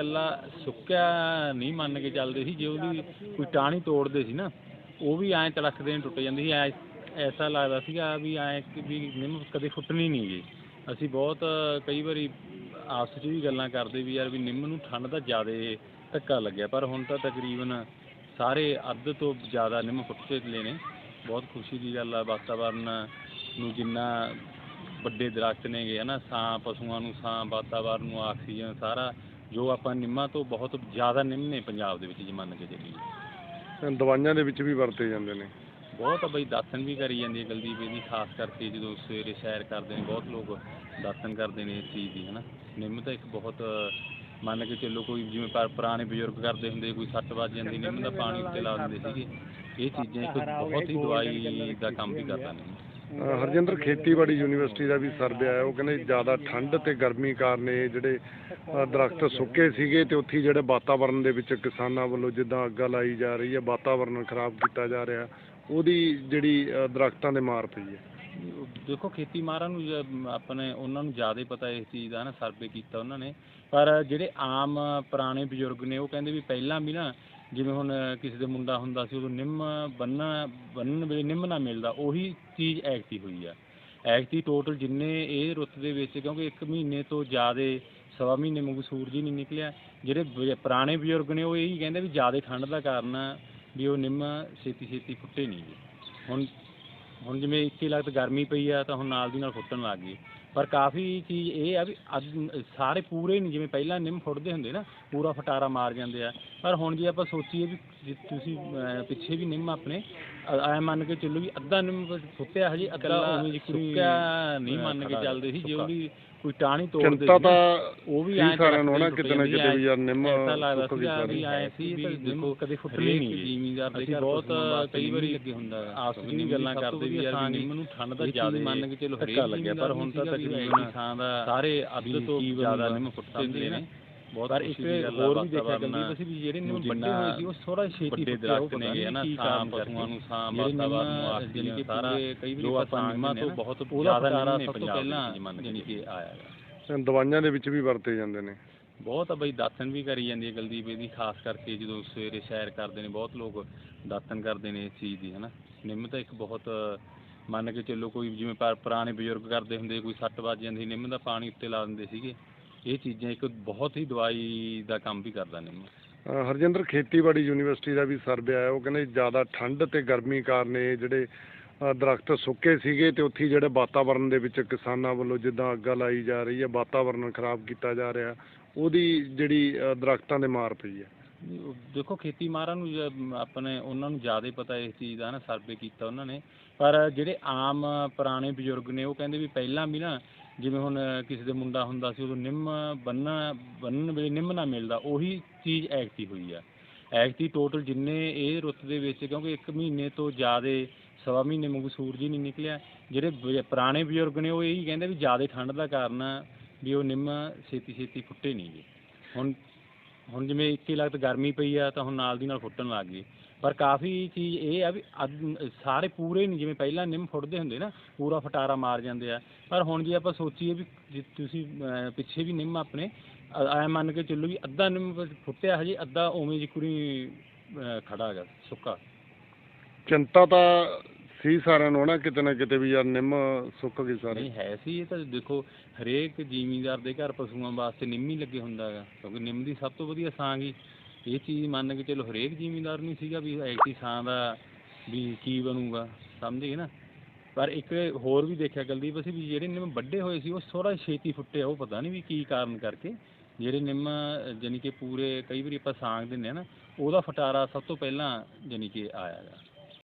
ਇਕੱਲਾ ਸੁੱਕਿਆ ਨਹੀਂ ਮੰਨ ਕੇ ਚੱਲਦੇ ਸੀ, ਜੇ ਉਹਦੀ ਕੋਈ ਟਾਹਣੀ ਤੋੜਦੇ ਸੀ ਨਾ, ਉਹ ਵੀ ਐਂ ਤੜਕਦੇ ਨੇ, ਟੁੱਟ ਜਾਂਦੀ ਸੀ, ਐਂ ਐਸਾ ਲੱਗਦਾ ਸੀਗਾ ਵੀ ਐਂ ਕਿ ਵੀ ਨਿੰਮ ਕਦੇ ਫੁੱਟਣੀ ਨਹੀਂ ਗੀ। ਅਸੀਂ ਬਹੁਤ ਕਈ ਵਾਰੀ ਆਪਸ 'ਚ ਵੀ ਗੱਲਾਂ ਕਰਦੇ ਵੀ ਯਾਰ ਵੀ ਨਿੰਮ ਨੂੰ ਠੰਡ ਦਾ ਜ਼ਿਆਦਾ ਧੱਕਾ ਲੱਗਿਆ, ਪਰ ਹੁਣ ਤਾਂ ਤਕਰੀਬਨ ਸਾਰੇ ਅੱਧ ਤੋਂ ਜ਼ਿਆਦਾ ਨਿੰਮ ਫੁੱਟ ਚੁੱਕੇ ਨੇ। ਬਹੁਤ ਖੁਸ਼ੀ ਦੀ ਗੱਲ ਆ, ਵਾਤਾਵਰਨ ਨੂੰ ਜਿੰਨਾ ਵੱਡੇ ਦਰਖਤ ਨੇਗੇ ਹਨਾ, ਸਾਂ ਪਸ਼ੂਆਂ ਨੂੰ, ਸਾਂ ਵਾਤਾਵਰਨ ਨੂੰ, ਆਕਸੀਜਨ ਸਾਰਾ ਜੋ ਆਪਾਂ ਨਿੰਮਾਂ ਤੋਂ ਬਹੁਤ ਜ਼ਿਆਦਾ ਨਿੰਮ ਨੇ ਪੰਜਾਬ ਦੇ ਵਿੱਚ ਜੇ ਮੰਨ ਕੇ ਚੱਲੀਏ। ਦਵਾਈਆਂ ਦੇ ਵਿੱਚ ਵੀ ਵਰਤੇ ਜਾਂਦੇ ਨੇ। ਬਹੁਤ ਬਈ ਦਾਤਨ ਵੀ ਕਰੀ ਜਾਂਦੀ ਹੈ ਕੁਲਦੀਪ ਇਹਦੀ ਖਾਸ ਕਰਕੇ ਜਦੋਂ ਸਵੇਰੇ ਸੈਰ ਕਰਦੇ ਨੇ ਬਹੁਤ ਲੋਕ ਦਾਤਨ ਕਰਦੇ ਨੇ ਇਸ ਚੀਜ਼ ਦੀ ਹਨਾ। ਨਿੰਮ ਤਾਂ ਇੱਕ ਬਹੁਤ ਮੰਨ ਕੇ ਚੱਲੋ ਕੋਈ ਜਿਵੇਂ ਪਰ ਪੁਰਾਣੇ ਬਜ਼ੁਰਗ ਕਰਦੇ ਹੁੰਦੇ ਕੋਈ ਸੱਟ ਵੱਜ ਜਾਂਦੀ ਨਿੰਮ ਦਾ ਪਾਣੀ ਉੱਤੇ ਲਾ ਦਿੰਦੇ ਸੀਗੇ। ਇਹ ਚੀਜ਼ਾਂ ਇੱਕ ਬਹੁਤ ਹੀ ਦਵਾਈ ਦਾ ਕੰਮ ਵੀ ਕਰਦਾ ਨਿੰਮ। ਅਹ ਹਰਜਿੰਦਰ, ਖੇਤੀਬਾੜੀ ਯੂਨੀਵਰਸਿਟੀ ਦਾ ਵੀ ਸਰਵੇ ਆਇਆ ਉਹ ਕਹਿੰਦੇ ਜ਼ਿਆਦਾ ਠੰਡ ਤੇ ਗਰਮੀ ਕਾਰਨ ਇਹ ਜਿਹੜੇ, ਅਹ ਦਰਖਤ ਸੁੱਕੇ ਸੀਗੇ ਤੇ ਉੱਥੇ ਜਿਹੜੇ ਵਾਤਾਵਰਣ ਦੇ ਵਿੱਚ ਕਿਸਾਨਾਂ ਵੱਲੋਂ ਜਿੱਦਾਂ ਅੱਗ ਲਾਈ ਜਾ ਰਹੀ ਹੈ ਵਾਤਾਵਰਣ ਖਰਾਬ ਕੀਤਾ ਜਾ ਰਿਹਾ ਉਹਦੀ ਜਿਹੜੀ, ਅਹ ਦਰਖਤਾਂ ਦੇ ਮਾਰ ਪਈ ਹੈ। ਦੇਖੋ ਖੇਤੀ ਮਾਰਾਂ ਨੂੰ ਜ- ਆਪਣੇ ਉਹਨਾਂ ਨੂੰ ਜ਼ਿਆਦਾ ਪਤਾ ਇਸ ਚੀਜ਼ ਦਾ ਨਾ, ਸਰਵੇ ਕੀਤਾ ਉਹਨਾਂ ਨੇ। ਪਰ ਜਿਹੜੇ ਆਮ ਪੁਰਾਣੇ ਬਜ਼ੁਰਗ ਨੇ, ਉਹ ਕਹਿੰਦੇ ਵੀ ਪਹਿਲਾਂ ਵੀ ਨਾ ਜਿਵੇਂ ਹੁਣ ਕਿਸੇ ਦੇ ਮੁੰਡਾ ਹੁੰਦਾ ਸੀ, ਉਦੋਂ ਨਿੰਮ ਬੰਨ੍ਹਣਾ ਬੰਨਣ ਵੇਲੇ ਨਿੰਮ ਨਾ ਮਿਲਦਾ, ਉਹੀ ਚੀਜ਼ ਐਕਟੀ ਹੋਈ ਆ। ਐਕਟੀ ਟੋਟਲ ਜਿੰਨੇ ਇਹ ਰੁੱਤ ਦੇ ਵਿੱਚ, ਕਿਉਂਕਿ ਇੱਕ ਮਹੀਨੇ ਤੋਂ ਜ਼ਿਆਦਾ, ਸਵਾ ਮਹੀਨੇ ਵਾਂਗੂ ਸੂਰਜ ਹੀ ਨਹੀਂ ਨਿਕਲਿਆ। ਜਿਹੜੇ ਬ- ਪੁਰਾਣੇ ਬਜ਼ੁਰਗ ਨੇ, ਉਹ ਇਹੀ ਕਹਿੰਦੇ ਵੀ ਜ਼ਿਆਦਾ ਠੰਡ ਦਾ ਕਾਰਨ ਆ ਵੀ ਉਹ ਨਿੰਮ ਛੇਤੀ ਛੇਤੀ ਫੁੱਟੇ ਨਹੀਂ ਜੀ। ਹੁਣ ਹੁਣ ਜਿਵੇਂ ਇੱਥੇ ਲਗਤ ਗਰਮੀ ਪਈ ਆ, ਤਾਂ ਹੁਣ ਨਾਲ ਦੀ ਨਾਲ ਫੁੱਟਣ ਲੱਗ ਗਈ। ਪਰ ਕਾਫੀ ਚੀਜ਼ ਇਹ ਆ ਵੀ ਅੱਜ ਸਾਰੇ ਪੂਰੇ ਨਹੀਂ, ਜਿਵੇਂ ਪਹਿਲਾਂ ਨਿੰਮ ਫੁੱਟਦੇ ਹੁੰਦੇ ਨਾ, ਪੂਰਾ ਫਟਾਰਾ ਮਾਰ ਜਾਂਦੇ ਆ। ਪਰ ਹੁਣ ਜੇ ਆਪਾਂ ਸੋਚੀਏ ਵੀ ਜੇ ਤੁਸੀਂ ਅਹ, ਪਿੱਛੇ ਵੀ ਨਿੰਮ ਆਪਣੇ ਐ ਮੰਨ ਕੇ ਚੱਲੋ ਵੀ ਅੱਧਾ ਨਿੰਮ ਫੁੱਟਿਆ ਹਜੇ ਅੱਧਾ ਉਵੇਂ ਸੁੱਕਿਆ ਨਹੀਂ ਮੰਨ ਕੇ ਚੱਲਦੇ ਸੀ ਜੇ ਉਹਦੀ ਕੋਈ ਟਾਹਣੀ ਤੋੜਦੇ ਚਿੰਤਾ ਸੀ ਨਾ, ਤਾਂ ਉਹ ਵੀ ਐਂ ਸਾਰਿਆਂ ਨੂੰ ਕਿਤੇ ਨਾ ਕਿਤੇ ਵੀ ਯਾਰ ਨਿੰਮ ਐਸਾ ਲੱਗਦਾ ਸੁੱਕ ਗਈ ਸੀਗਾ ਸਾਰੀ। ਵੀ ਐਂ ਸੀ ਵੀ ਦੇਖੋ ਕਦੇ ਫੁੱਟਣੀ ਨਹੀਂ ਜ਼ਿਮੀਂਦਾਰ ਦੇ ਘਰ ਬਹੁਤ ਕਈ ਵਾਰੀ ਲੱਗੇ ਹੁੰਦਾ ਆਪਸ ਵਿੱਚ ਵੀ ਗੱਲਾਂ ਕਰਦੇ ਵੀ ਯਾਰ ਨਿੰਮ ਨੂੰ ਠੰਡ ਦਾ ਜ਼ਿਆਦਾ ਮੰਨ ਕੇ ਚਲੋ ਹਰੇਕ ਲੱਗਿਆ ਪਰ ਹੁਣ ਤਾਂ ਤਕਰੀਬਨ ਥਾਂ ਦਾ ਸਾਰੇ ਅੱਧ ਤੋਂ ਜ਼ਿਆਦਾ ਨਿੰਮ ਫੁੱਟਦੇ ਨੇ। ਬਹੁਤ ਪਰ ਇੱਕ ਹੋਰ ਵੀ ਦੇਖਿਆ ਜਾਂਦੀ ਅਸੀਂ ਵੀ ਜਿਹੜੇ ਨਿੰਮ ਵੱਡੇ ਹੋਏ ਸੀ ਉਹ ਥੋੜਾ ਛੇਤੀ ਵੱਡੇ ਦਰਖਤ ਨੇਗੇ ਹਨਾ ਸਾਹ ਪਸ਼ੂਆਂ ਨੂੰ ਸਾਹ ਵਾਤਾਵਰਨ ਨੂੰ ਆਕਸੀਜਨ ਸਾਰਾ ਕਈ ਵਾਰੀ ਆਪਾਂ ਨਿੰਮਾਂ ਤੋਂ ਬਹੁਤ ਜ਼ਿਆਦਾ ਨੇ ਪੰਜਾਬ ਦੇ ਮੰਨ ਕੇ ਆਇਆ ਹੈ ਦਵਾਈਆਂ ਦੇ ਵਿੱਚ ਵੀ ਵਰਤੇ ਜਾਂਦੇ ਨੇ। ਬਹੁਤ ਆ ਬਈ ਦਾਤਨ ਵੀ ਕਰੀ ਜਾਂਦੀ ਹੈ ਕੁਲਦੀਪ ਇਹਦੀ ਖਾਸ ਕਰਕੇ ਜਦੋਂ ਸਵੇਰੇ ਸੈਰ ਕਰਦੇ ਨੇ ਬਹੁਤ ਲੋਕ ਦਾਤਨ ਕਰਦੇ ਨੇ ਇਸ ਚੀਜ਼ ਦੀ ਹਨਾ ਨਿੰਮ ਤਾਂ ਇੱਕ ਬਹੁਤ ਮੰਨ ਕੇ ਚੱਲੋ ਕੋਈ ਜਿਵੇਂ ਪਰ ਪੁਰਾਣੇ ਬਜ਼ੁਰਗ ਕਰਦੇ ਹੁੰਦੇ ਕੋਈ ਸੱਟ ਵੱਜ ਜਾਂਦੀ ਨਿੰਮ ਦਾ ਪਾਣੀ ਉੱਤੇ ਲਾ ਦਿੰਦੇ ਸੀਗੇ। ਇਹ ਚੀਜ਼ਾਂ ਇੱਕ ਬਹੁਤ ਹੀ ਦਵਾਈ ਦਾ ਕੰਮ ਵੀ ਕਰਦਾ ਨਿੰਮ ਅਹ ਹਰਜਿੰਦਰ, ਖੇਤੀਬਾੜੀ ਯੂਨੀਵਰਸਿਟੀ ਦਾ ਵੀ ਸਰਵੇ ਆਇਆ, ਉਹ ਕਹਿੰਦੇ ਜ਼ਿਆਦਾ ਠੰਡ ਤੇ ਗਰਮੀ ਕਾਰਨ ਇਹ ਜਿਹੜੇ, ਅਹ ਦਰਖਤ ਸੁੱਕੇ ਸੀਗੇ ਤੇ ਉੱਥੇ ਹੀ ਜਿਹੜੇ ਵਾਤਾਵਰਣ ਦੇ ਵਿੱਚ ਕਿਸਾਨਾਂ ਵੱਲੋਂ ਜਿੱਦਾਂ ਅੱਗਾਂ ਲਾਈ ਜਾ ਰਹੀ ਹੈ ਵਾਤਾਵਰਣ ਖਰਾਬ ਕੀਤਾ ਜਾ ਰਿਹਾ, ਉਹਦੀ ਜਿਹੜੀ, ਅਹ ਦਰਖਤਾਂ ਦੇ ਮਾਰ ਪਈ ਹੈ। ਦੇਖੋ ਖੇਤੀ ਮਾਹਰਾਂ ਨੂੰ ਜ- ਆਪਣੇ ਉਹਨਾਂ ਨੂੰ ਜ਼ਿਆਦਾ ਪਤਾ ਇਸ ਚੀਜ਼ ਦਾ ਨਾ ਸਰਵੇ ਕੀਤਾ ਉਹਨਾਂ ਨੇ। ਪਰ ਜਿਹੜੇ ਆਮ ਪੁਰਾਣੇ ਬਜ਼ੁਰਗ ਨੇ, ਉਹ ਕਹਿੰਦੇ ਵੀ ਪਹਿਲਾਂ ਵੀ ਨਾ ਜਿਵੇਂ ਹੁਣ ਕਿਸੇ ਦੇ ਮੁੰਡਾ ਹੁੰਦਾ ਸੀ, ਉਦੋਂ ਨਿੰਮ ਬੰਨ੍ਹਣਾ, ਬੰਨ੍ਹਣ ਵੇਲੇ ਨਿੰਮ ਨਾ ਮਿਲਦਾ, ਉਹੀ ਚੀਜ਼ ਐਕਤੀ ਹੋਈ ਆ। ਐਕਤੀ ਟੋਟਲ ਜਿੰਨੇ ਇਹ ਰੁੱਤ ਦੇ ਵਿੱਚ, ਕਿਉਂਕਿ ਇੱਕ ਮਹੀਨੇ ਤੋਂ ਜ਼ਿਆਦਾ, ਸਵਾ ਮਹੀਨੇ ਵਾਂਗੂ ਸੂਰਜ ਹੀ ਨਹੀਂ ਨਿਕਲਿਆ। ਜਿਹੜੇ ਬ- ਪੁਰਾਣੇ ਬਜ਼ੁਰਗ ਨੇ, ਉਹ ਇਹੀ ਕਹਿੰਦੇ ਵੀ ਜ਼ਿਆਦਾ ਠੰਡ ਦਾ ਕਾਰਨ ਆ ਵੀ ਉਹ ਨਿੰਮ ਛੇਤੀ ਛੇਤੀ ਫੁੱਟੇ ਨਹੀਂ ਗੇ। ਹੁਣ ਹੁਣ ਜਿਵੇਂ ਇੱਥੇ ਲਗਤ ਗਰਮੀ ਪਈ ਆ ਤਾਂ ਹੁਣ ਨਾਲ ਦੀ ਨਾਲ ਫੁੱਟਣ ਲੱਗ ਗਈ। ਪਰ ਕਾਫੀ ਚੀਜ਼ ਇਹ ਆ ਵੀ ਅੱਧ- ਸਾਰੇ ਪੂਰੇ ਨਹੀਂ ਜਿਵੇਂ ਪਹਿਲਾਂ ਨਿੰਮ ਫੁੱਟਦੇ ਹੁੰਦੇ ਨਾ ਪੂਰਾ ਫਟਾਰਾ ਮਾਰ ਜਾਂਦੇ ਆ। ਪਰ ਹੁਣ ਜੇ ਆਪਾਂ ਸੋਚੀਏ ਵੀ ਜੇ ਤੁਸੀਂ ਅਹ, ਪਿੱਛੇ ਵੀ ਨਿੰਮ ਆਪਣੇ ਐਂ ਮੰਨ ਕੇ ਚੱਲੋ ਵੀ ਅੱਧਾ ਨਿੰਮ ਫੁੱਟਿਆ ਹਜੇ ਅੱਧਾ ਉਵੇਂ ਜਿਕਰੀ ਖੜਾ ਹੈਗਾ ਸੁੱਕਾ। ਚਿੰਤਾ ਤਾਂ ਸੀ ਸਾਰਿਆਂ ਨੂੰ ਨਾ ਕਿਤੇ ਨਾ ਕਿਤੇ ਵੀ ਯਾਰ ਨਿੰਮ ਸੁੱਕ ਗਈ ਸਾਰੀ। ਨਹੀਂ ਹੈ ਸੀ ਇਹ ਤਾਂ ਦੇਖੋ ਹਰੇਕ ਜ਼ਿਮੀਂਦਾਰ ਦੇ ਘਰ ਪਸ਼ੂਆਂ ਵਾਸਤੇ ਨਿੰਮ ਹੀ ਲੱਗੇ ਹੁੰਦਾ ਹੈਗਾ ਕਿਉਂਕਿ ਨਿੰਮ ਦੀ ਸਭ ਤੋਂ ਵਧੀਆ ਸਾਂਗ ਹੀ ਇਹ ਚੀਜ਼ ਮੰਨ ਕੇ ਚਲੋ ਹਰੇਕ ਜ਼ਿਮੀਂਦਾਰ ਨਹੀਂ ਸੀਗਾ ਵੀ ਐਕਟੀ ਸਾਂ ਦਾ ਵੀ ਕੀ ਬਣੂਗਾ ਸਮਝ ਗਏ ਨਾ? ਪਰ ਇੱਕ ਹੋਰ ਵੀ ਦੇਖਿਆ ਕੁਲਦੀਪ ਅਸੀਂ ਵੀ ਜਿਹੜੇ ਨਿੰਮ ਵੱਡੇ ਹੋਏ ਸੀ ਉਹ ਥੋੜਾ ਛੇਤੀ ਫੁੱਟੇ ਆ, ਉਹ ਪਤਾ ਨਹੀਂ ਵੀ ਕੀ ਕਾਰਨ ਕਰਕੇ। ਜਿਹੜੇ ਨਿੰਮ ਜਾਨੀ ਕਿ ਪੂਰੇ ਕਈ ਵਾਰੀ ਆਪਾਂ ਸਾਂਗ ਦਿੰਦੇ ਆ ਨਾ ਉਹਦਾ ਫਟਾਰਾ ਸਭ ਤੋਂ ਪਹਿਲਾਂ ਜਾਨੀ ਕਿ ਆਇਆ ਹੈਗਾ।